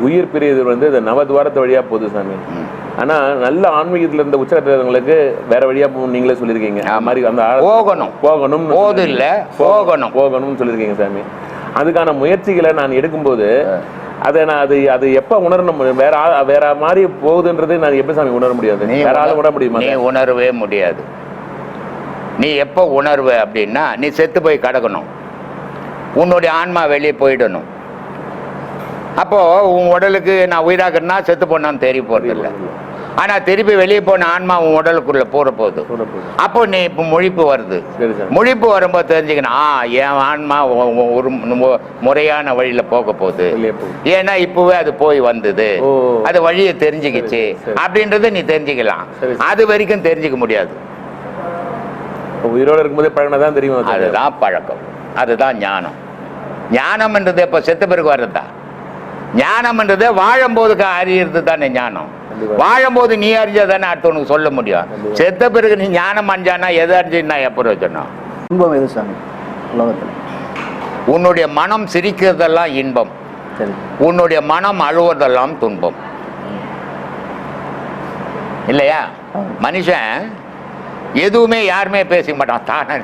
உயிர் பிரியுது வந்து இந்த நவத்வாரத்து வழியாக போகுது சாமி. ஆனால் நல்ல ஆன்மீகத்தில் இருந்த உச்சகட்டவங்களுக்கு வேற வழியாக நீங்களே சொல்லியிருக்கீங்க. அது மாதிரி அந்த போகணும். போகணும் போது இல்ல போகணும். போகணும்னு சொல்லியிருக்கீங்க சாமி. அதுக்கான முயற்சிகளை நான் எடுக்கும்போது அதை நான் அது அது எப்போ உணரணும்? வேற வேற மாதிரி போகுதுன்றது நான் எப்படி சாமி உணர முடியாது? வேற ஆள் உணர்- முடியுமா? நீ உணரவே முடியாது. நீ எப்போ உணர்வு அப்படின்னா நீ செத்து போய் கிடக்கணும். உன்னுடைய ஆன்மா வெளியே போயிடணும். அப்போ உன் உடலுக்கு நான் உயிராக்குறேன்னா செத்து போனான்னு தெரிய போறது இல்லை ஆனா திருப்பி வெளியே போன ஆன்மா உன் உடலுக்குள்ள போற போகுது. அப்போ நீ இப்போ முழிப்பு வருது முழிப்பு வரும்போது தெரிஞ்சுக்கணும் ஆ என் ஆன்மா ஒரு முறையான வழியில போக போகுது. ஏன்னா இப்பவே அது போய் வந்தது. அது வழியை தெரிஞ்சுக்கிச்சு. அப்படின்றத நீ தெரிஞ்சுக்கலாம். அது வரைக்கும் தெரிஞ்சுக்க முடியாது உயிரோட இருக்கும்போதே பழகினா தான் தெரியும் அது. அதுதான் பழக்கம் அதுதான் ஞானம் ஞானம்ன்றது இப்போ செத்த பிறகு வர்றதா ஞானம்ன்றது வாழும்போது அறியறது தானே ஞானம். வாழும்போது நீ அறிஞ்சா தானே அடுத்தவனுக்கு சொல்ல முடியும். செத்த பிறகு நீ ஞானம் அஞ்சானா எது அறிஞ்சுன்னா எப்போ வச்சணும் இன்பம் எது சாமி? உலகத்தில். உன்னுடைய மனம் சிரிக்கிறதெல்லாம் இன்பம். உன்னுடைய மனம் அழுவதெல்லாம் துன்பம். இல்லையா. மனுஷன் எதுவுமே யாருமே பேசிக்க மாட்டான். தானே.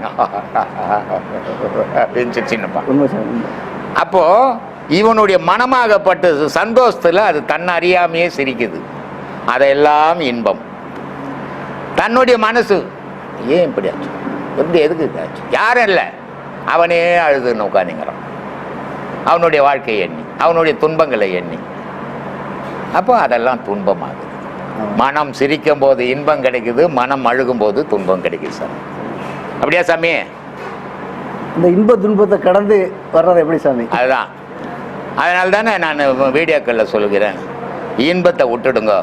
அப்படின்னு சிரிச்சுன்னுப்பான். உண்மை சாமி உண்மை. அப்போ இவனுடைய மனமாகப்பட்டது சந்தோஷத்துல அது தன்னை அறியாமையே சிரிக்குது. அதெல்லாம் இன்பம். தன்னுடைய மனசு ஏன் இப்படி ஆச்சு? எப்படி எதுக்கு ஆச்சு? யாரும் இல்லை. அவனே அழுதுன்னு உட்காந்துங்கிறான் அவனுடைய வாழ்க்கையை எண்ணி அவனுடைய துன்பங்களை எண்ணி. அப்போ அதெல்லாம் துன்பமாகுது. மனம் சிரிக்கும் போது இன்பம் கிடைக்குது மனம் அழுகும் போது துன்பம் கிடைக்குது சாமி அப்படியா சாமி? இந்த இன்ப துன்பத்தை கடந்து வர்றது எப்படி சாமி? அதுதான். அதனால தானே நான் வீடியோக்களில் சொல்கிறேன் இன்பத்தை விட்டுடுங்க.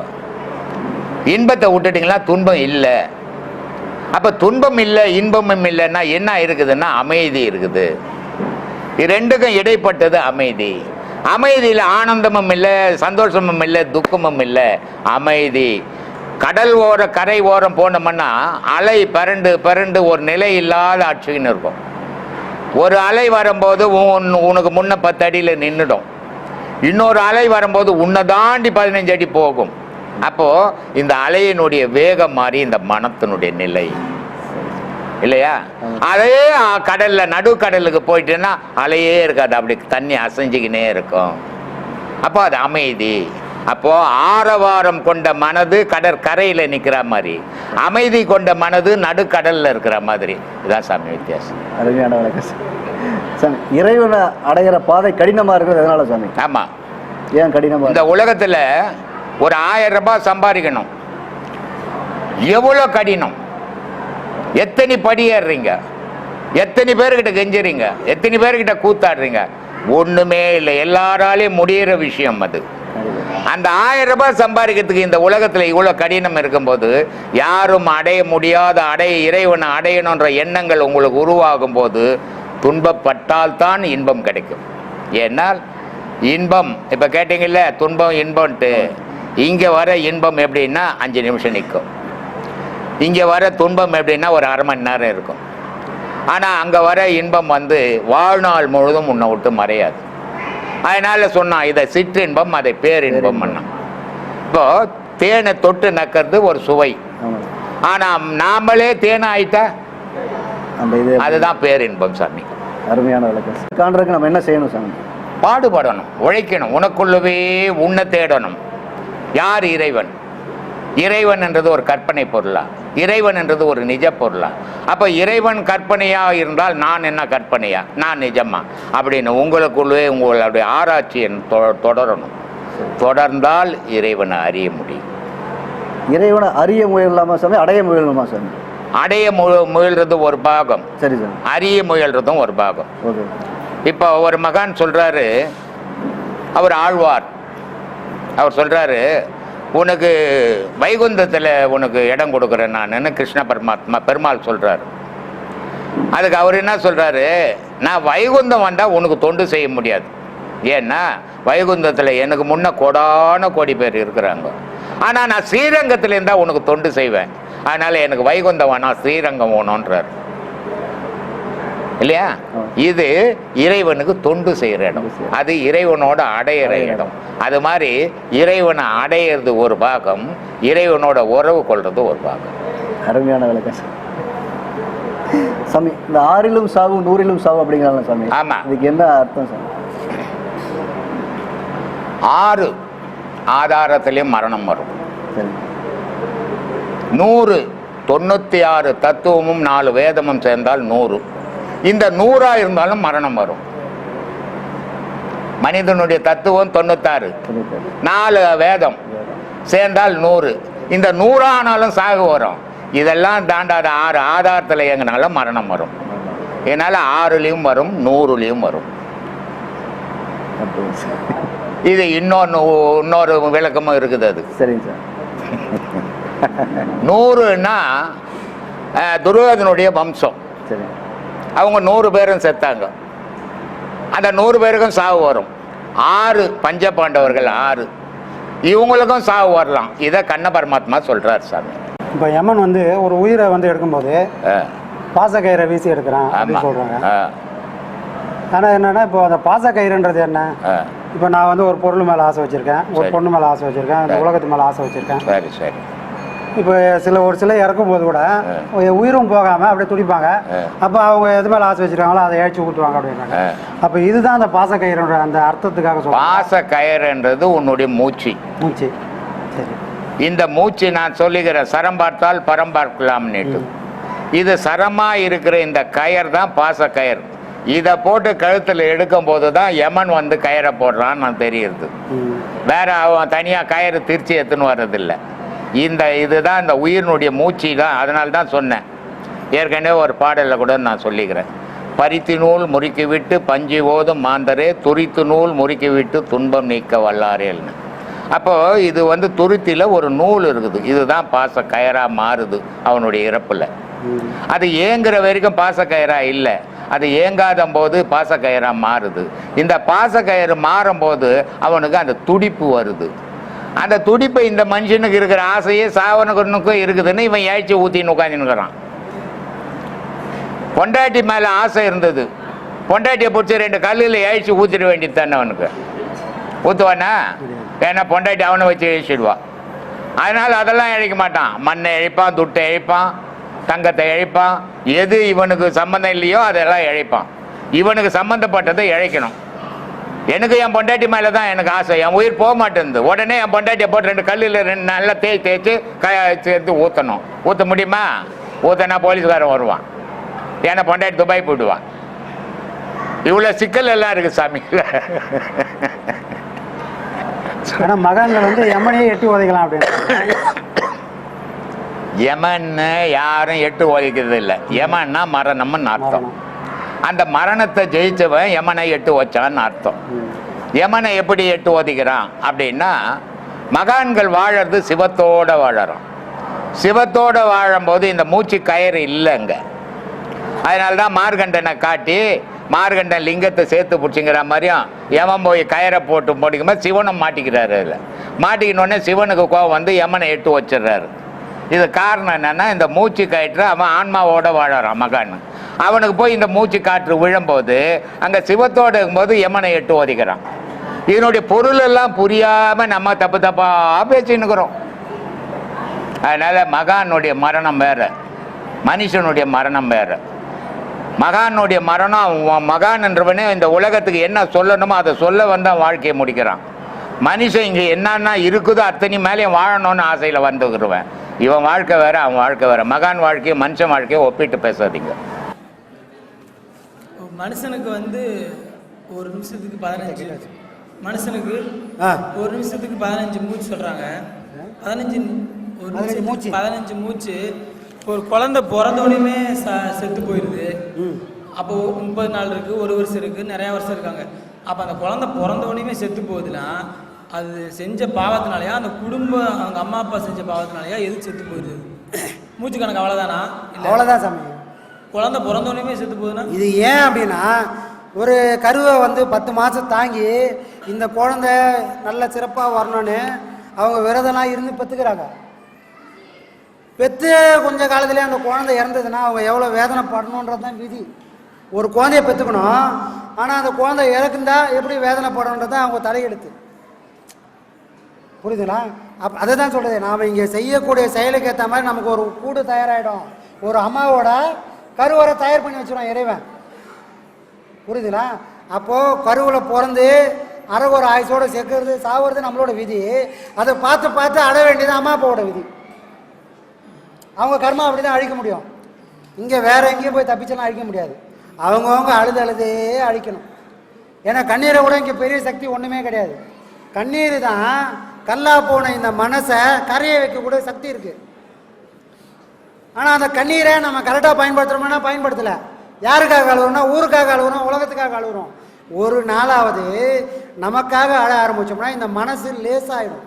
இன்பத்தை விட்டுட்டிங்களா துன்பம் இல்லை. அப்போ துன்பம் இல்லை இன்பமும் இல்லைன்னா என்ன இருக்குதுன்னா அமைதி இருக்குது. ரெண்டுக்கும் இடைப்பட்டது அமைதி. அமைதியில் ஆனந்தமும் இல்லை சந்தோஷமும் இல்லை துக்கமும் இல்லை. அமைதி. கடல் ஓர கரை ஓரம் போனோம்னா அலை பரண்டு பரண்டு ஒரு நிலை இல்லாத ஆட்சின்னு இருக்கும். ஒரு அலை வரும்போது உன் உனக்கு முன்ன பத்து அடியில் நின்றுடும் இன்னொரு அலை வரும்போது உன்னை தாண்டி பதினஞ்சு அடி போகும். அப்போ இந்த அலையினுடைய வேகம் மாறி இந்த மனத்தினுடைய நிலை. இல்லையா? அதே கடல்ல நடுக்கடலுக்கு போயிட்டுன்னா அலையே இருக்காது. அப்படி தண்ணி அசைஞ்சுக்கினே இருக்கும். அப்போ அது அமைதி. அப்போ ஆரவாரம் கொண்ட மனது கடற்கரையில் நிற்கிற மாதிரி. அமைதி கொண்ட மனது நடுக்கடல்ல இருக்கிற மாதிரி. இதுதான் சாமி வித்தியாசம். அருமையான வணக்கம் சாமி. இறைவனை அடையிற பாதை கடினமா இருக்கிறது எதனால சாமி? ஆமா. ஏன் கடினமா இந்த உலகத்துல ஒரு ஆயிரம் ரூபாய் சம்பாதிக்கணும். எவ்வளோ கடினம்? எத்தனை படி ஏறுறீங்க? எத்தனை பேர்கிட்ட கெஞ்சுறீங்க? எத்தனை பேர்கிட்ட கூத்தாடுறீங்க? ஒண்ணுமே இல்லை. எல்லாராலையும் முடியிற விஷயம் அது? அந்த ஆயிரம் ரூபாய் சம்பாதிக்கிறதுக்கு இந்த உலகத்தில் இவ்வளோ கடினம் இருக்கும்போது யாரும் அடைய முடியாத அடைய இறைவனை அடையணுன்ற எண்ணங்கள் உங்களுக்கு உருவாகும் போது துன்பப்பட்டால் தான் இன்பம் கிடைக்கும். ஏன்னால் இன்பம் இப்போ கேட்டீங்கல்ல துன்பம் இன்பம்ட்டு. இங்கே வர இன்பம் எப்படின்னா அஞ்சு நிமிஷம் நிற்கும். இங்கே வர துன்பம் எப்படின்னா ஒரு அரை மணி நேரம் இருக்கும். ஆனால் அங்கே வர இன்பம் வந்து வாழ்நாள் முழுதும் உன்னை விட்டு மறையாது. அதனால சொன்னான் இதை சிற்றின்பம் அதை பேரின்பம் இப்போ தேனை தொட்டு நக்கிறது ஒரு சுவை. ஆனா நாமளே தேனை ஆயிட்டா? அதுதான் பேரின்பம் சாமி. அருமையான விளக்கம். சாமி. காண்றதுக்கு நம்ம என்ன செய்யணும் சாமி? பாடுபடணும் உழைக்கணும். உனக்குள்ளவே உன்னை தேடணும். யார் இறைவன்? இறைவன் என்றது ஒரு கற்பனை பொருளா? இறைவன் என்றது ஒரு நிஜ பொருளா? அப்ப இறைவன் கற்பனையா இருந்தால் நான் என்ன கற்பனையா? நான் நிஜமா? அப்படின்னு உங்களுக்குள்ளே உங்களுடைய ஆராய்ச்சியை தொ- தொடரணும். தொடர்ந்தால் இறைவனை அறிய முடியும். இறைவனை அறிய முயலாமா சாமி? அடைய முயலணுமா சாமி? அடைய மு முயல்றது ஒரு பாகம். சரி சாமி. அறிய முயல்றதும் ஒரு பாகம். இப்போ ஒரு மகான் சொல்றாரு அவர் ஆழ்வார். அவர் சொல்றாரு உனக்கு வைகுந்தத்தில் உனக்கு இடம் கொடுக்குறேன் நான் கிருஷ்ண பரமாத்மா பெருமாள் சொல்கிறார் அதுக்கு அவர் என்ன சொல்கிறாரு நான் வைகுந்தம் வந்தால் உனக்கு தொண்டு செய்ய முடியாது. ஏன்னா வைகுந்தத்தில் எனக்கு முன்ன கோடான கோடி பேர் இருக்கிறாங்க. ஆனால் நான் ஸ்ரீரங்கத்தில் இருந்தால் உனக்கு தொண்டு செய்வேன். அதனால் எனக்கு வைகுந்தம் வேணாம் ஸ்ரீரங்கம் வேணுன்றார் இல்லையா? இது இறைவனுக்கு தொண்டு செய்கிற இடம். அது இறைவனோட அடையிற இடம். அது மாதிரி இறைவனை அடையிறது ஒரு பாகம் இறைவனோட உறவு கொள்றது ஒரு பாகம். அருமையான விளக்கம் சாமி இந்த ஆறிலும் சாவு நூறிலும் சாவு அப்படிங்கிறாங்க சாமி? ஆமா. இதுக்கு என்ன அர்த்தம் சாமி? ஆறு ஆதாரத்திலையும் மரணம் வரும். நூறு தொண்ணூற்றி ஆறு தத்துவமும் நாலு வேதமும் சேர்ந்தால் நூறு. இந்த நூறா இருந்தாலும் மரணம் வரும். மனிதனுடைய தத்துவம் தொண்ணூத்தாறு. நாலு வேதம். சேர்ந்தால் நூறு. இந்த நூறானாலும் சாகு வரும். இதெல்லாம் தாண்டாத ஆறு ஆதாரத்தில் இயங்கினாலும் மரணம் வரும். இதனால் ஆறுலேயும் வரும் நூறுலேயும் வரும். இது இன்னொன்று இன்னொரு விளக்கமும் இருக்குது அது. சரிங்க சார். நூறுன்னா அஹ், துரியோதனுடைய வம்சம். சரி அவங்க நூறு பேரும் செத்தாங்க. அந்த நூறு பேருக்கும் சாவு வரும். ஆறு பஞ்ச பாண்டவர்கள் ஆறு. இவங்களுக்கும் சாவு வரலாம். இதை கண்ண பரமாத்மா சொல்றார் சாமி. இப்போ யமன் வந்து ஒரு உயிரை வந்து எடுக்கும்போது பாசக்கயிறை வீசி எடுக்கிறான் அப்படின்னு சொல்கிறாங்க ஆனால் என்னன்னா இப்போ அந்த பாசக்கயிறுன்றது என்ன? இப்போ நான் வந்து ஒரு பொருள் மேலே ஆசை வச்சுருக்கேன். ஒரு. பொண்ணு மேலே ஆசை வச்சுருக்கேன். இந்த. உலகத்து மேலே ஆசை வச்சுருக்கேன். சரி சரி. இப்போ சில ஒரு சில இறக்கும் போது கூட உயிரும் போகாமல் அப்படியே துடிப்பாங்க. அப்போ அவங்க எது மேலே ஆசை வச்சுருக்காங்களோ அதை ஏழ்ச்சி ஊற்றுவாங்க அப்படின்னாங்க. அப்போ இதுதான் அந்த பாசக்கயிறுன்ற அந்த அர்த்தத்துக்காக சொல்கிறேன் பாச கயறுன்றது உன்னுடைய மூச்சு. மூச்சு. சரி. இந்த மூச்சு நான் சொல்லுகிறேன் சரம் பார்த்தால் பரம் பார்க்கலாம்னுட்டு இது சரமா இருக்கிற இந்த கயர் தான் பாச கயர் இதை போட்டு கழுத்தில் எடுக்கும் போது தான் யமன் வந்து கயரை போடுறான்னு நான் தெரியுது வேற அவன் தனியாக கயிறு திருச்சி எடுத்துன்னு வர்றதில்ல. இந்த இதுதான் இந்த உயிரினுடைய மூச்சு தான். அதனால தான் சொன்னேன். ஏற்கனவே ஒரு பாடலில் கூட நான் சொல்லிக்கிறேன். பரித்து நூல் முறுக்கி விட்டு பஞ்சு ஓதும் மாந்தரே துரித்து நூல் முறுக்கி விட்டு துன்பம் நீக்க வல்லாரேல்னு அப்போ இது வந்து துருத்தியில் ஒரு நூல் இருக்குது. இதுதான் பாச கயரா மாறுது அவனுடைய இறப்பில். அது ஏங்குற வரைக்கும் பாசக்கயிறா இல்லை. அது ஏங்காத போது கயராக மாறுது. இந்த பாசக்கயிறு மாறும்போது அவனுக்கு அந்த துடிப்பு வருது. அந்த துடிப்பு இந்த மனுஷனுக்கு இருக்கிற ஆசையே சாவனுக்கும் இருக்குதுன்னு இவன் ஏழ்ச்சி ஊற்றின்னு உட்காந்துன்னுக்குறான் பொண்டாட்டி மேலே ஆசை இருந்தது. பொண்டாட்டியை பிடிச்சி ரெண்டு கல்லில் ஏழ்ச்சி ஊற்றிட வேண்டியது தானே அவனுக்கு? ஊற்றுவானா ஏன்னா பொண்டாட்டி அவனை வச்சு இழிச்சிடுவா அதனால் அதெல்லாம் இழைக்க மாட்டான். மண்ணை இழைப்பான் துட்டை இழைப்பான் தங்கத்தை இழைப்பான். எது இவனுக்கு சம்மந்தம் இல்லையோ அதெல்லாம் இழைப்பான். இவனுக்கு சம்மந்தப்பட்டதை இழைக்கணும். எனக்கு என் பொண்டாட்டி மேலே தான் எனக்கு ஆசை. என் உயிர் போக மாட்டேங்குது. உடனே என் பொண்டாட்டியை போட்டு ரெண்டு கல்லில் ரெண்டு நல்லா தேய்ச்சி தேய்ச்சி க சேர்த்து ஊற்றணும் ஊற்ற முடியுமா? ஊற்றினா போலீஸ்காரன் வருவான். ஏன்னா பொண்டாட்டி துபாய் போயிடுவான் இவ்வளோ சிக்கல் எல்லாம் இருக்குது சாமி. மகான்கள் வந்து யமனையே எட்டி உதைக்கலாம் அப்படின்னு யமன்னு யாரும் எட்டு ஒழிக்கிறது இல்லை. யமன்னா மரணம்னு அர்த்தம். அந்த மரணத்தை ஜெயிச்சவன் யமனை எட்டு வச்சான்னு அர்த்தம். யமனை எப்படி எட்டு ஓதிக்கிறான்? அப்படின்னா மகான்கள் வாழறது சிவத்தோட வாழறோம். சிவத்தோட வாழும்போது இந்த மூச்சு கயிறு இல்லைங்க. அதனால தான் மார்கண்டனை காட்டி மார்கண்டன் லிங்கத்தை சேர்த்து பிடிச்சிங்கிற மாதிரியும் யமன் போய் கயிறை போட்டு போட்டிக்கும்போது சிவனும் மாட்டிக்கிறாரு அதில். மாட்டிக்கினோடனே சிவனுக்கு கோவம் வந்து யமனை எட்டு வச்சிடுறாரு. இது காரணம் என்னன்னா இந்த மூச்சு கயிற்று அவன் ஆன்மாவோட வாழறான் மகான். அவனுக்கு போய் இந்த மூச்சு காற்று விழும்போது அங்கே சிவத்தோடு இருக்கும்போது யமனை எட்டு ஓதிக்கிறான். இதனுடைய பொருள் எல்லாம் புரியாம நம்ம தப்பு தப்பா பேசின்னுக்கிறோம் அதனால மகானுடைய மரணம் வேற. மனுஷனுடைய மரணம் வேற. மகானுடைய மரணம் மகான் என்றவனே இந்த உலகத்துக்கு என்ன சொல்லணுமோ அதை சொல்ல வந்தால் வாழ்க்கையை முடிக்கிறான். மனுஷன் இங்கே என்னென்ன இருக்குதோ அத்தனை மேலேயும் வாழணும்னு ஆசையில் வந்துக்கிறவன் இவன் வாழ்க்கை வேற அவன் வாழ்க்கை வேற. மகான் வாழ்க்கையை மனுஷன் வாழ்க்கையை ஒப்பிட்டு பேசாதீங்க. மனுஷனுக்கு வந்து ஒரு நிமிஷத்துக்கு பதினஞ்சு. மனுஷனுக்கு. ஒரு நிமிஷத்துக்கு பதினஞ்சு மூச்சு சொல்றாங்க. பதினஞ்சு ஒரு நிமிஷத்துக்கு மூச்சு. பதினஞ்சு மூச்சு. ஒரு குழந்தை பிறந்தோடனே செத்து போயிடுது. அப்போ முப்பது நாள் இருக்கு ஒரு வருஷம் இருக்கு நிறைய வருஷம் இருக்காங்க. அப்போ அந்த குழந்தை பிறந்தோடனே செத்து போகுதுன்னா அது செஞ்ச பாவத்தினாலயா அந்த குடும்பம் அவங்க அம்மா அப்பா செஞ்ச பாவத்தினாலயா எது செத்து போயிடுது மூச்சு கணக்கு அவ்வளோதானா இல்லை. அவ்வளோதான் சாமி. குழந்தை பிறந்தோடனே செத்து போகுதுன்னா? இது ஏன் அப்படின்னா ஒரு கருவை வந்து பத்து மாதம் தாங்கி இந்த குழந்தை நல்ல சிறப்பாக வரணும்னு அவங்க விரதம்லாம் இருந்து பெற்றுக்கிறாங்க பெற்று கொஞ்ச காலத்துலேயே அந்த குழந்தை இறந்ததுன்னா அவங்க எவ்வளோ வேதனைப்படணுன்றது தான் விதி. ஒரு குழந்தைய பெற்றுக்கணும் ஆனால் அந்த குழந்தை இறக்குந்தா எப்படி வேதனைப்படணுன்றது தான் அவங்க தலையெழுத்து. புரியுதுங்களா? அப் அதை தான் சொல்கிறது நாம் இங்கே செய்யக்கூடிய செயலுக்கு ஏற்ற மாதிரி நமக்கு ஒரு கூடு தயாராகிடும் ஒரு அம்மாவோட கருவறை தயார் பண்ணி வச்சுருவான் இறைவன். புரியுதுங்களா அப்போது கருவில் பிறந்து அறகுற ஆயுசோடு சேர்க்கறது சாவுறது நம்மளோட விதி. அதை பார்த்து பார்த்து அட வேண்டியது அம்மா அப்பாவோட விதி. அவங்க கர்மா அப்படி தான் அழிக்க முடியும். இங்கே வேறு எங்கேயும் போய் தப்பிச்செல்லாம் அழிக்க முடியாது. அவங்கவுங்க அழுது அழுதே அழிக்கணும். ஏன்னா கண்ணீரை கூட இங்கே பெரிய சக்தி ஒன்றுமே கிடையாது. கண்ணீர் தான் கல்லா போன இந்த மனசை கரையை வைக்கக்கூடிய சக்தி இருக்குது ஆனால் அந்த கண்ணீரை நம்ம கரெக்டாக பயன்படுத்துகிறோம்னா பயன்படுத்தலை. யாருக்காக அழுகுறோம்னா ஊருக்காக அழுகுறோம் உலகத்துக்காக அழுகுறோம். ஒரு நாளாவது நமக்காக அழ ஆரம்பித்தோம்னா இந்த மனசு லேசாயிடும்.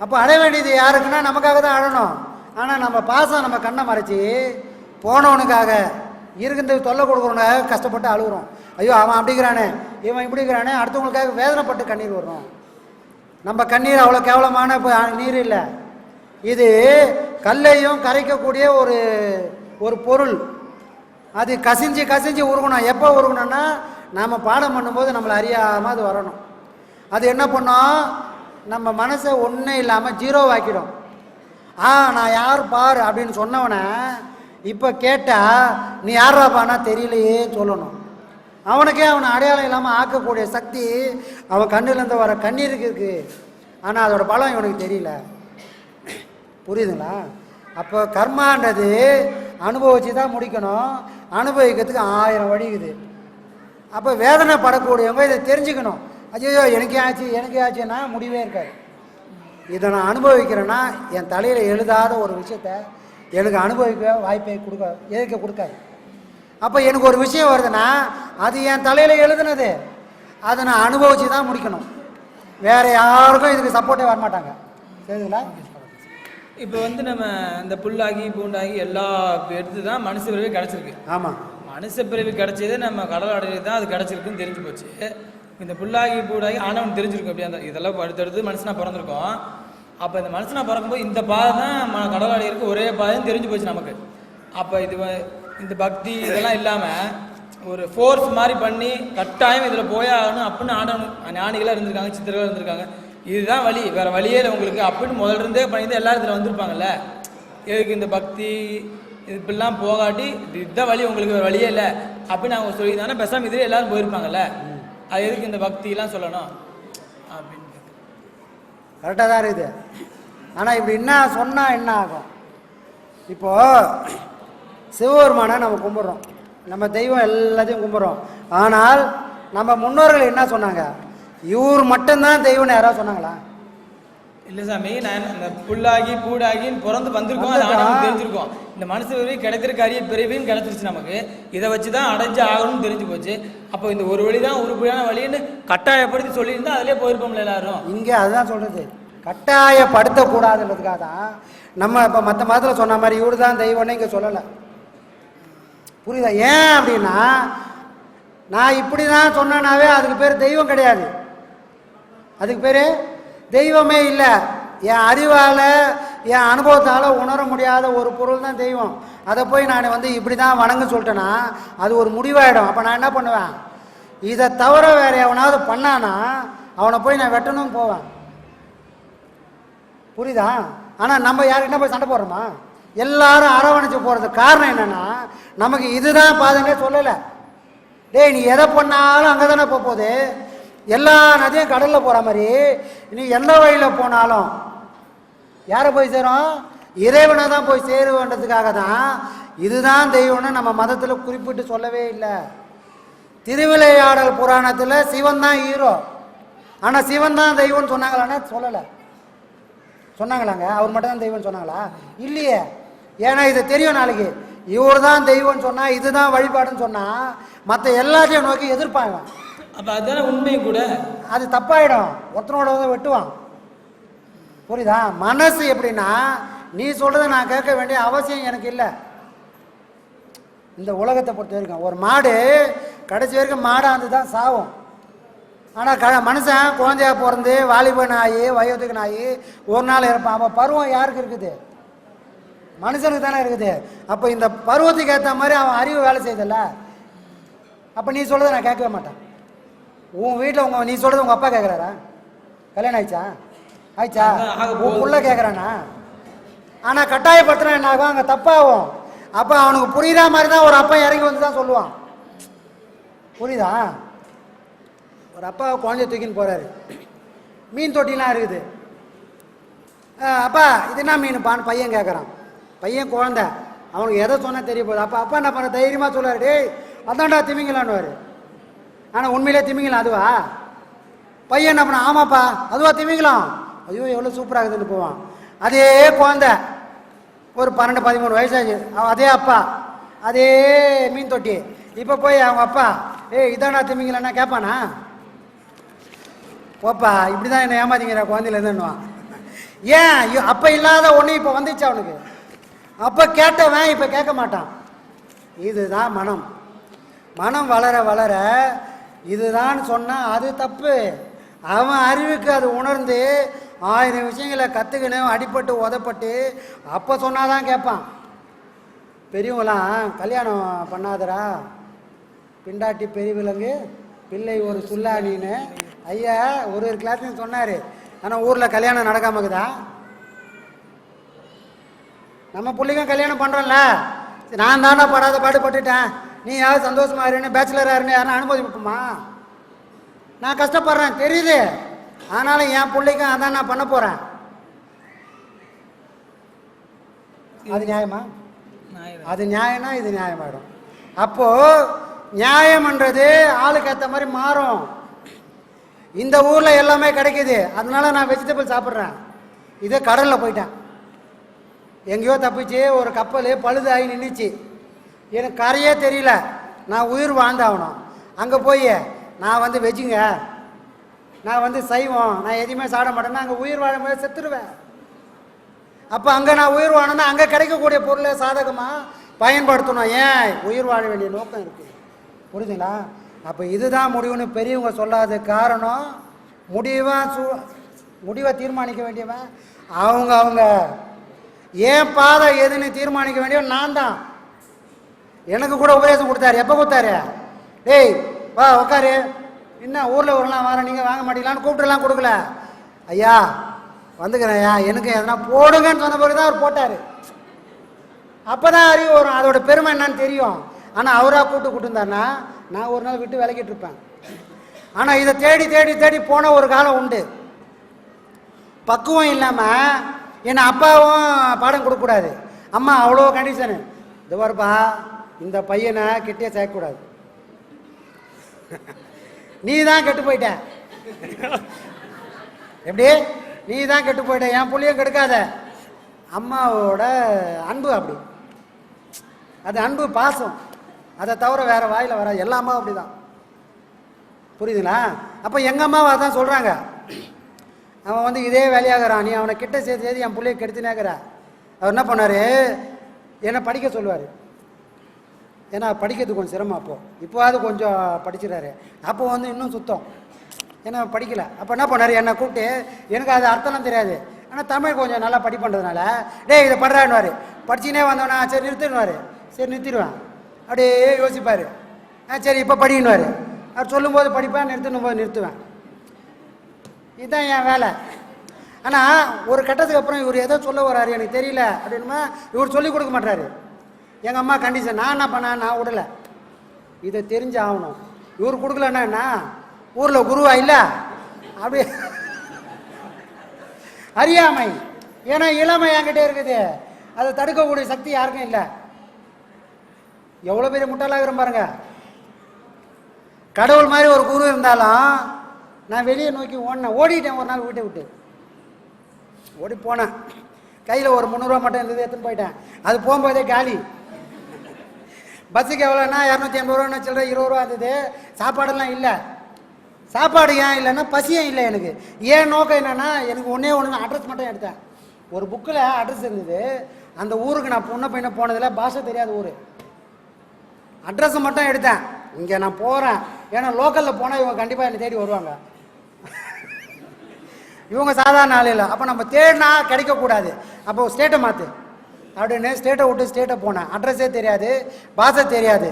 அப்போ அழ வேண்டியது யாருக்குன்னா நமக்காக தான் அழணும். ஆனால் நம்ம பாசம் நம்ம கண்ணை மறைச்சி போனவனுக்காக இருக்கிறது தொல்லை கொடுக்குறவனுக்காக கஷ்டப்பட்டு அழுகுறோம். ஐயோ அவன் அப்படிங்கிறானே இவன் இப்படிங்கிறானே அடுத்தவங்களுக்காக வேதனைப்பட்டு கண்ணீர் வரும். நம்ம கண்ணீர் அவ்வளோ கேவலமான இப்போ நீர் இல்லை. இது கல்லையும் கரைக்கக்கூடிய ஒரு ஒரு பொருள். அது கசிஞ்சு கசிஞ்சு உருகணும். எப்போ உருகணும்னா நாம் பாடம் பண்ணும்போது நம்மளை அறியாமல் அது வரணும். அது என்ன பண்ணோம்? நம்ம மனசை ஒன்றும் இல்லாமல் ஜீரோவாக்கிடும் ஆ நான் யார் பார் அப்படின்னு சொன்னவனை இப்போ கேட்டால் நீ யாராப்பானா தெரியலையே சொல்லணும். அவனுக்கே அவனை அடையாளம் இல்லாமல் ஆக்கக்கூடிய சக்தி அவன் கண்ணுலேருந்து வர கண்ணீருக்கு இருக்குது ஆனால் அதோட பலம் இவனுக்கு தெரியல. புரியுதுங்களா? அப்போ கர்மான்றது அனுபவிச்சு தான் முடிக்கணும். அனுபவிக்கிறதுக்கு ஆயிரம் வழி இருக்குது. அப்போ வேதனைப்படக்கூடியவங்க இதை தெரிஞ்சுக்கணும். ஐயோ எனக்கே ஆச்சு எனக்கே ஆச்சுன்னா முடிவே இருக்காது. இதை நான் அனுபவிக்கிறேன்னா என் தலையில் எழுதாத ஒரு விஷயத்த எனக்கு அனுபவிக்க வாய்ப்பை கொடுக்க எதுக்க கொடுக்காது. அப்போ எனக்கு ஒரு விஷயம் வருதுன்னா அது என் தலையில் எழுதுனது. அதை நான் அனுபவிச்சு தான் முடிக்கணும். வேறு யாருக்கும் இதுக்கு சப்போர்ட்டே வரமாட்டாங்க. சரிங்களா? இப்போ வந்து நம்ம இந்த புல்லாகி பூண்டாகி எல்லா எடுத்து தான் மனுஷ பிறவி கிடச்சிருக்கு. ஆமாம் மனுஷ பிறவி கிடைச்சது நம்ம கடல் அடையில தான் அது கிடச்சிருக்குன்னு தெரிஞ்சு போச்சு. இந்த புல்லாகி பூடாகி ஆனவன் தெரிஞ்சிருக்கும் அப்படியே அந்த இதெல்லாம் அடுத்தடுத்து மனுஷனா பிறந்திருக்கோம். அப்போ இந்த மனுஷனா பிறக்கும்போது இந்த பாதை தான் கடல் அடையிறதுக்கு ஒரே பாதைன்னு தெரிஞ்சு போச்சு நமக்கு. அப்போ இது இந்த பக்தி இதெல்லாம் இல்லாமல் ஒரு ஃபோர்ஸ் மாதிரி பண்ணி கட்டாயம் இதில் போயே ஆகணும் அப்படின்னு ஆடணும் ஞானிகளாக இருந்திருக்காங்க சித்தர்களாக இருந்திருக்காங்க. இதுதான் வழி வேறு வழியே இல்லை உங்களுக்கு. அப்படின்னு முதல்ல இருந்தே பண்ணிட்டு எல்லாரும் இதில் வந்திருப்பாங்கல்ல. எதுக்கு இந்த பக்தி இப்படிலாம் போகாட்டி இதுதான் வழி உங்களுக்கு வேறு வழியே இல்லை. அப்படின்னு அவங்க சொல்லியிருந்தாங்கன்னா பெசாம இதுலேயே எல்லாரும் போயிருப்பாங்கல்ல. அது எதுக்கு இந்த பக்திலாம் சொல்லணும்? அப்படின்னு கரெக்டாக தான் இருக்குது. ஆனால் இப்படி என்ன சொன்னால் என்ன ஆகும்? இப்போது சிவபெருமானை நம்ம கும்பிட்றோம். நம்ம தெய்வம் எல்லாத்தையும் கும்பிட்றோம். ஆனால் நம்ம முன்னோர்கள் என்ன சொன்னாங்க? இவர் மட்டும்தான் தெய்வம்னு யாராவது சொன்னாங்களா? இல்லை சாமி நான் அந்த புல்லாகி பூடாகின்னு பிறந்து வந்திருக்கோம். அது. ஆனவனுக்கு தெரிஞ்சிருக்கோம். இந்த மனுஷ பிறவி கிடைத்திருக்க அரிய பிறவின்னு கிடைச்சிருச்சு நமக்கு. இதை வச்சு தான் அடைஞ்சு ஆகணும்னு தெரிஞ்சு போச்சு. அப்போ இந்த ஒரு வழி தான் உருப்படியான வழின்னு கட்டாயப்படுத்தி சொல்லியிருந்தா அதிலே போயிருப்போம்ல எல்லாரும். இங்கே அதுதான் சொல்கிறது கட்டாயப்படுத்தக்கூடாதுன்றதுக்காக தான் நம்ம இப்போ மற்ற மதத்தில் சொன்ன மாதிரி இவரு தான் தெய்வம்னு இங்கே சொல்லலை. புரியுதா? ஏன் அப்படின்னா நான் இப்படி தான் சொன்னேனாவே அதுக்கு பேர் தெய்வம் கிடையாது. அதுக்கு பேர் தெய்வமே இல்லை. என் அறிவால் என் அனுபவத்தால் உணர முடியாத ஒரு பொருள் தான் தெய்வம். அதை போய் நான் வந்து இப்படி தான் வணங்க சொல்லிட்டேன்னா அது ஒரு முடிவாயிடும். அப்போ நான் என்ன பண்ணுவேன்? இதை தவிர வேறு எவனாவது பண்ணானா அவனை போய் நான் வெட்டணும் போவேன். புரியுதா? ஆனால் நம்ம யாருக்கிட்ட போய் சண்டை போடுறோமா? எல்லாரும் அரவணைச்சு போகிறதுக்கு காரணம் என்னென்னா நமக்கு இதுதான் பாதைன்னே சொல்லலை. டேய் நீ எதை பண்ணாலும் அங்கே தானே போக போகுது? எல்லா நதியும் கடலில் போகிற மாதிரி. நீ எந்த வழியில் போனாலும் யாரை போய் சேரும்? இறைவனை தான் போய் சேருவன்றதுக்காக தான் இதுதான் தெய்வம்னு நம்ம மதத்தில் குறிப்பிட்டு சொல்லவே இல்லை. திருவிளையாடல் புராணத்தில் சிவன் தான் ஹீரோ ஆனால் சிவன் தான் தெய்வம்னு சொன்னாங்களான்னா சொல்லலை. சொன்னாங்களாங்க? அவர் மட்டும் தான் தெய்வம்னு சொன்னாங்களா? இல்லையே. ஏன்னா இது தெரியும் நாளைக்கு. இவர் தான் தெய்வம்னு சொன்னால் இதுதான் வழிபாடுன்னு சொன்னால் மற்ற எல்லாத்தையும் நோக்கி எதிர்ப்பாங்க அப்போ அதுதானே உண்மையும் கூட. அது தப்பாயிடும். ஒருத்தனோட வந்து வெட்டுவான். புரியுதா? மனசு எப்படின்னா நீ சொல்கிறத நான் கேட்க வேண்டிய அவசியம் எனக்கு இல்லை. இந்த உலகத்தை பொறுத்த வரைக்கும் ஒரு மாடு கடைசி வரைக்கும் மாடாக வந்து தான் சாவும். ஆனால் க மனுஷன் குழந்தையா பிறந்து வாலிபன் ஆகி வயோதிகன் ஆகி ஒரு நாள் இருப்பான் அப்போ பருவம் யாருக்கு இருக்குது? மனுஷனுக்கு தானே இருக்குது. அப்போ இந்த பருவத்துக்கு ஏற்ற மாதிரி அவன் அறிவு வேலை செய்யுதுல்ல அப்போ நீ சொல்கிறத நான் கேட்கவே மாட்டேன். உன் வீட்டில் உங்க நீ சொல்றது உங்க அப்பா கேட்குறாரா கல்யாணம் ஆயிடுச்சா? ஆயிடுச்சா. உன் புள்ள கேட்குறானா ஆனால் கட்டாயப்படுத்தினா என்ன ஆகும் அங்கே தப்பாகும். அப்போ அவனுக்கு புரியுற மாதிரி தான் ஒரு அப்பா இறங்கி வந்து தான் சொல்லுவான். புரியுதா? ஒரு அப்பா குழந்தைய தூக்கின்னு போறாரு. மீன் தொட்டிலாம் இருக்குது. அப்பா இது என்ன மீனுப்பான்னு பையன் கேட்குறான் பையன் குழந்தை. அவனுக்கு எதை சொன்னா தெரிய போகுது. அப்போ அப்பா என்ன பண்ண? தைரியமாக சொல்லுவார் டேய் அதான்டா திமிங்கலான்னுவார் ஆனால் உண்மையிலே திமிங்கலாம் அதுவா? பையன் என்ன பண்ண ஆமாப்பா அதுவா திமிங்கலாம்? ஐயோ எவ்வளோ சூப்பராக இருக்குதுன்னு போவான். அதே குழந்த ஒரு பன்னெண்டு பதிமூணு வயசாச்சு. அவன் அதே அப்பா அதே மீன் தொட்டி. இப்போ போய் அவங்க அப்பா ஏய் இதானா திமிங்கலன்னா கேட்பானா போப்பா இப்படி தான் என்ன ஏமாத்திங்கிற குழந்தையிலேருந்துன்னுவான் ஏன்? ஐயோ, இல்லாத ஒன்று இப்போ வந்துச்சு அவனுக்கு அப்போ கேட்டவன் இப்போ கேட்க மாட்டான். இதுதான் மனம். மனம் வளர வளர இதுதான் சொன்னால் அது தப்பு. அவன் அறிவுக்கு அது உணர்ந்து ஆயிரம் விஷயங்களை கற்றுக்கணும் அடிப்பட்டு உதப்பட்டு அப்போ சொன்னாதான் கேட்பான். பெரியவங்களாம் கல்யாணம் பண்ணாதரா பிண்டாட்டி பெரிய விலங்கு பிள்ளை ஒரு சுல்லானின்னு. ஐயா ஒரு ஒரு கிளாஸ்லையும் சொன்னார். ஆனால் ஊரில் கல்யாணம் நடக்காமக்குதா நம்ம பிள்ளைங்க கல்யாணம் பண்ணுறோம்ல நான் தானே படாத பாடு பட்டுட்டேன் நீ யாரும் சந்தோஷமா இருன்னு பேச்சுலராக இருன்னு யாரும் அனுமதிப்போமா நான் கஷ்டப்படுறேன் தெரியுது. ஆனாலும் என் பிள்ளைக்கும் அதான் நான் பண்ண போகிறேன் அது நியாயமா? அது நியாயம்னா இது நியாயமாயிடும். அப்போ நியாயம்ன்றது ஆளுக்கு ஏற்ற மாதிரி மாறும். இந்த ஊர்ல எல்லாமே கிடைக்குது. அதனால நான் வெஜிடபிள் சாப்பிட்றேன். இதே கடல்ல போயிட்டேன். எங்கேயோ தப்பிச்சு ஒரு கப்பல் பழுதாகி நின்றுச்சு எனக்கு கரையே தெரியல. நான் உயிர் வாழ்ந்தாகணும். அங்கே போய் நான் வந்து வெஜ்ஜுங்க. நான் வந்து சைவம். நான் எதுவுமே சாப்பிட மாட்டேன்னா அங்கே உயிர் வாழும்போது செத்துருவேன். அப்போ அங்கே நான் உயிர் வாழணும்னா அங்கே கிடைக்கக்கூடிய பொருளை சாதகமாக பயன்படுத்தணும். ஏன்? உயிர் வாழ வேண்டிய நோக்கம் இருக்குது புரியுதுங்களா அப்போ இதுதான் முடிவுன்னு பெரியவங்க சொல்லாத காரணம். முடிவாக சூ முடிவை தீர்மானிக்க வேண்டியவன் அவங்க அவங்க. ஏன் பாதை எதுன்னு தீர்மானிக்க வேண்டியவன் நான் தான். எனக்கு கூட உபதேசம் கொடுத்தாரு. எப்போ கொடுத்தாரு? டேய் வா உட்காரு என்ன ஊரில் வரலாம் நாள் வரேன் நீங்கள் வாங்க மாட்டீங்களான்னு கூப்பிட்டுலாம் கொடுக்கல. ஐயா வந்துக்கிறேன் ஐயா. எனக்கு எதனா போடுங்கன்னு சொன்ன பிறகு தான் அவர் போட்டார். அப்போ தான் அறிவு வரும். அதோட பெருமை என்னன்னு தெரியும். ஆனால் அவராக கூப்பிட்டு கூட்டிருந்தாருன்னா நான் ஒரு நாள் விட்டு விலகிட்டு இருப்பேன். ஆனால் இதை தேடி தேடி தேடி போன ஒரு காலம் உண்டு. பக்குவம் இல்லாமல் என்னை அப்பாவும் பாடம் கொடுக்கக்கூடாது. அம்மா அவ்வளோ கண்டிஷனு இது பாருப்பா இந்த பையனை கிட்டே சேர்க்கக்கூடாது. நீ தான் கெட்டு போயிட்ட. எப்படி? நீ தான் கெட்டு போயிட்ட. என் புள்ளையும் கெடுக்காத. அம்மாவோட அன்பு அப்படி. அது அன்பு பாசம். அதை தவிர வேற வாயில் வராது எல்லா அம்மாவும் அப்படிதான். புரியுதுங்களா? அப்போ எங்கள் அம்மாவை அதான் சொல்கிறாங்க அவன் வந்து இதே வேலையாகிறான். நீ அவனை கிட்ட சேர்த்து சேர்த்து என் பிள்ளைய கெடுத்துனேக்கிற அவர் என்ன பண்ணார்? என்னை படிக்க சொல்லுவார். ஏன்னா படிக்கிறது கொஞ்சம் சிரமம் அப்போது இப்போவாது கொஞ்சம் படிச்சிடாரு அப்போ வந்து இன்னும் சுத்தம். ஏன்னா படிக்கல. அப்போ என்ன பண்ணார்? என்னை கூப்பிட்டு எனக்கு அது அர்த்தம்லாம் தெரியாது. ஆனால் தமிழ் கொஞ்சம் நல்லா படி பண்ணுறதுனால டேய் இதை படுறான்னுவார். படிச்சுனே வந்தோன்னா சரி நிறுத்திடுவார். சரி நிறுத்திடுவேன். அப்படியே யோசிப்பார். ஆ சரி இப்போ படின்னுவார். அவர் சொல்லும்போது படிப்பேன் நிறுத்தணும் போது நிறுத்துவேன். இதுதான் என் வேலை. ஆனால் ஒரு கட்டத்துக்கு அப்புறம் இவர் ஏதோ சொல்ல வர்றாரு எனக்கு தெரியல. அப்படின்னுமா இவர் சொல்லிக் கொடுக்க மாட்டாரு எங்கள் அம்மா கண்டிஷன் நான் என்ன பண்ணேன்? நான் விடலை. இதை தெரிஞ்சு ஆகணும். இவர் கொடுக்கலன்னா என்ன? ஊரில் குருவா இல்லை? அப்படி அறியாமை. ஏன்னா இளமை என்கிட்ட இருக்குது. அதை தடுக்கக்கூடிய சக்தி யாருக்கும் இல்லை. எவ்வளோ பெரிய முட்டாளாகிற பாருங்க. கடவுள் மாதிரி ஒரு குரு இருந்தாலும் நான் வெளியே நோக்கி ஓடினேன். ஓடிட்டேன். ஒரு நாள் வீட்டை விட்டு. ஓடி போனேன். கையில் ஒரு முந்நூறுரூவா மட்டும் இருந்தது எடுத்துன்னு போயிட்டேன். அது போகும்போதே காலி. பஸ்ஸுக்கு எவ்வளோன்னா இரநூத்தி எண்பது ரூபா சில்லற இருபது ரூபா இருந்தது. சாப்பாடெல்லாம் இல்லை. சாப்பாடு ஏன் இல்லைன்னா பசியும் இல்லை எனக்கு. ஏன் நோக்கம் என்னென்னா எனக்கு ஒன்றே ஒன்று அட்ரஸ் மட்டும் எடுத்தேன். ஒரு புக்கில் அட்ரஸ் இருந்தது. அந்த ஊருக்கு நான் பொண்ணை பையனை போனதில் பாஷை தெரியாத ஊர். அட்ரஸை மட்டும் எடுத்தேன். இங்கே நான் போகிறேன் ஏன்னா லோக்கலில் போனால் இவங்க கண்டிப்பாக என்னை தேடி வருவாங்க. இவங்க சாதாரண ஆள் இல்லை. அப்போ நம்ம தேடினா கிடைக்கக்கூடாது. அப்போ ஸ்டேட்டை மாற்று அப்படின்னு ஸ்டேட்டை விட்டு ஸ்டேட்டை போனேன். அட்ரஸே தெரியாது பாஷை தெரியாது.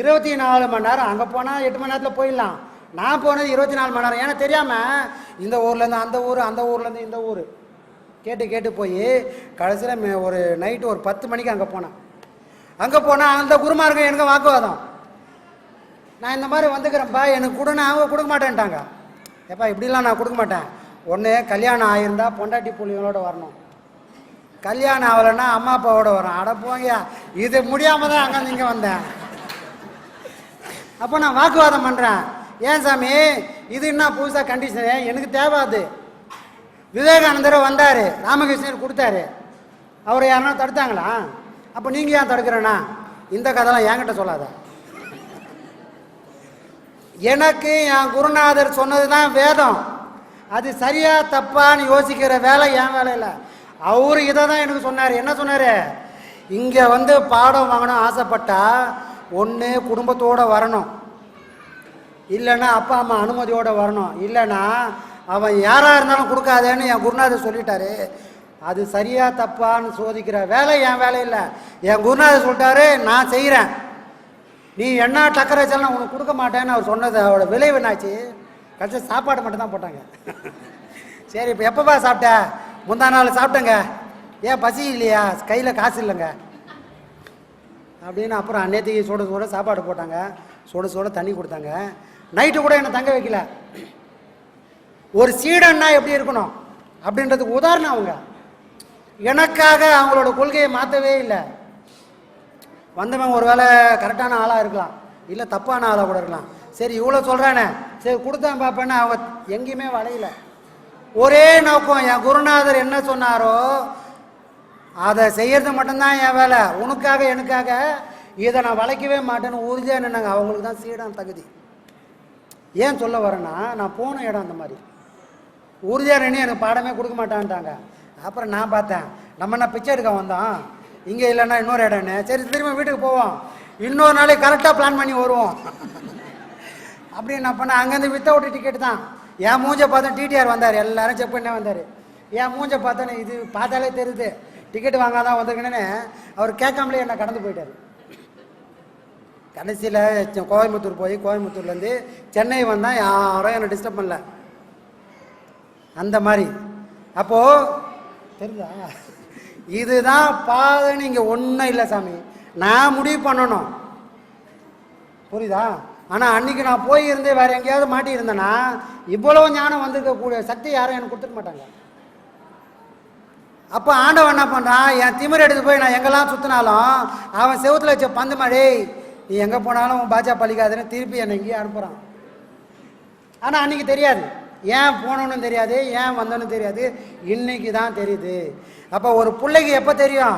இருபத்தி நாலு மணி நேரம் அங்கே போனால் எட்டு மணி நேரத்தில் போயிடலாம். நான் போனது இருபத்தி நாலு மணி நேரம். ஏன்னா தெரியாமல் இந்த ஊர்லேருந்து அந்த ஊர் அந்த ஊர்லேருந்து இந்த ஊர். கேட்டு கேட்டு போய் கடைசியில் ஒரு நைட்டு ஒரு பத்து மணிக்கு அங்கே போனேன். அங்கே போனால் அந்த குருமார்கள் எனக்கு வாக்குவாதம். நான் இந்த மாதிரி வந்துக்கிறேன்ப்பா எனக்கு கொடுனா அவங்க கொடுக்க மாட்டேன்ட்டாங்க. ஏப்பா இப்படிலாம் நான் கொடுக்க மாட்டேன். ஒன்று கல்யாணம் ஆகியிருந்தா பொண்டாட்டி புள்ளிகளோடு வரணும். கல்யாணம் ஆகலைன்னா அம்மா அப்பாவோட வரும். அட போங்கயா இது முடியாமல் தான் அங்கே இங்கே வந்தேன். அப்போ நான் வாக்குவாதம் பண்ணுறேன் ஏன் சாமி? இது என்ன புதுசாக கண்டிஷனு எனக்கு தேவை அது விவேகானந்தர் வந்தார். ராமகிருஷ்ணர் கொடுத்தாரு. அவரை யாருன்னா தடுத்தாங்களா? அப்போ நீங்கள் ஏன் தடுக்கிறேன்னா? இந்த கதைலாம் என்கிட்ட சொல்லாத. எனக்கு என் குருநாதர் சொன்னது தான் வேதம். அது சரியா தப்பான்னு யோசிக்கிற வேலை என் வேலை இல்லை அவரு இதை தான் எனக்கு சொன்னார். என்ன சொன்னார்? இங்கே வந்து பாடம் வாங்கணும் ஆசைப்பட்டா ஒன்று குடும்பத்தோடு வரணும். இல்லைன்னா அப்பா அம்மா அனுமதியோடு வரணும். இல்லைன்னா அவன் யாராக இருந்தாலும் கொடுக்காதேன்னு என் குருநாதர் சொல்லிட்டாரு. அது சரியா தப்பான்னு சோதிக்கிற வேலை என் வேலை இல்லை. என் குருநாதர் சொல்லிட்டாரு நான் செய்கிறேன் நீ என்ன டக்கரை வச்சாலும் நான் உனக்கு கொடுக்க மாட்டேன்னு அவர் சொன்னது அவரோட விளைவு என்னாச்சு? கடைசி சாப்பாடு மட்டும் தான் போட்டாங்க. சரி இப்போ எப்பப்பா சாப்பிட்ட? முந்தா நாள் சாப்பிட்டேங்க. ஏன் பசி இல்லையா? கையில் காசு இல்லைங்க. அப்படின்னு அப்புறம் அன்னைக்கு சுட சுட சாப்பாடு போட்டாங்க. சுட சுட தண்ணி கொடுத்தாங்க. நைட்டு கூட என்னை தங்க வைக்கல. ஒரு சீடன்னா எப்படி இருக்கணும்? அப்படின்றதுக்கு உதாரணம் அவங்க. எனக்காக அவங்களோட கொள்கையை மாற்றவே இல்லை. வந்தவன் ஒரு வேளை கரெக்டான ஆளாக இருக்கலாம். இல்லை தப்பான ஆளாக கூட இருக்கலாம். சரி இவ்வளோ சொல்கிறானே சரி கொடுத்தான் பார்ப்பேன்னு அவன் எங்கேயுமே வளையல. ஒரே நோக்கம் என் குருநாதர் என்ன சொன்னாரோ அதை செய்யறது மட்டும்தான் என் வேலை. உனக்காக எனக்காக இதை நான் வளைக்கவே மாட்டேன்னு உறுதியாக நின்னாங்க. அவங்களுக்கு தான் சீடான் தகுதி. ஏன் சொல்ல வரேன்னா நான் போன இடம் அந்த மாதிரி. உறுதியாக நின்று எனக்கு பாடமே கொடுக்க மாட்டான்ட்டாங்க. அப்புறம் நான் பார்த்தேன் நம்ம என்ன பிச்சை எடுக்க வந்தோம்? இங்கே இல்லைன்னா இன்னொரு இடம்னு சரி திரும்ப வீட்டுக்கு போவோம். இன்னொரு நாளைக்கு கரெக்டாக பிளான் பண்ணி வருவோம். அப்படி நான் பண்ண அங்கேருந்து வித்தவுட் டிக்கெட் தான். என் மூஞ்ச பார்த்தோம் டிடிஆர் வந்தார். எல்லாரும் செக் பண்ணே வந்தார். என் மூஞ்ச பார்த்தோன்னே இது பார்த்தாலே தெரியுது. டிக்கெட் வாங்காதான் வந்திருக்கேன்னு அவர் கேட்காமலே என்னை கடந்து போயிட்டார். கடைசியில் கோயம்புத்தூர் போய் கோயம்புத்தூர்லேருந்து சென்னை வந்தால் யாரும் என்னை டிஸ்டர்ப் பண்ணல. அந்த மாதிரி. அப்போது தெரியுதா? இதுதான் பாதைன்னு இங்கே ஒன்றும் இல்லை சாமி. நான் முடிவு பண்ணணும். புரியுதா? ஆனால் அன்னைக்கு நான் போயிருந்து வேறு எங்கேயாவது மாட்டியிருந்தேன்னா இவ்வளோ ஞானம் வந்திருக்கக்கூடிய சக்தி யாரும் எனக்கு கொடுத்துக்க மாட்டாங்க. அப்போ ஆண்டவன் என்ன பண்ணுறான் என் திமிர் எடுத்து போய் நான் எங்கெல்லாம் சுற்றினாலும் அவன் செவுத்துல வச்ச பந்து மாடி நீ எங்கே போனாலும் உன் பாஜா பழிக்காதுன்னு திருப்பி என்னை எங்கேயும் அனுப்புகிறான் ஆனால் அன்னைக்கு தெரியாது. ஏன் போனோன்னு தெரியாது ஏன் வந்தோன்னு தெரியாது. இன்னைக்கு தான் தெரியுது. அப்போ ஒரு பிள்ளைக்கு எப்போ தெரியும்?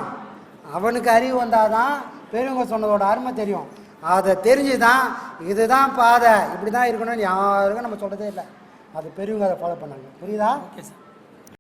அவனுக்கு அறிவு வந்தால் தான் பெரியவங்க சொன்னதோட அருமை தெரியும். அதை தெரிஞ்சு தான் இதுதான் பாதை. இப்படி தான் இருக்கணும்னு யாருக்கும் நம்ம சொல்கிறதே இல்லை. அது பெரியவங்க அதை ஃபாலோ பண்ணாங்க. புரியுதா? Okay sir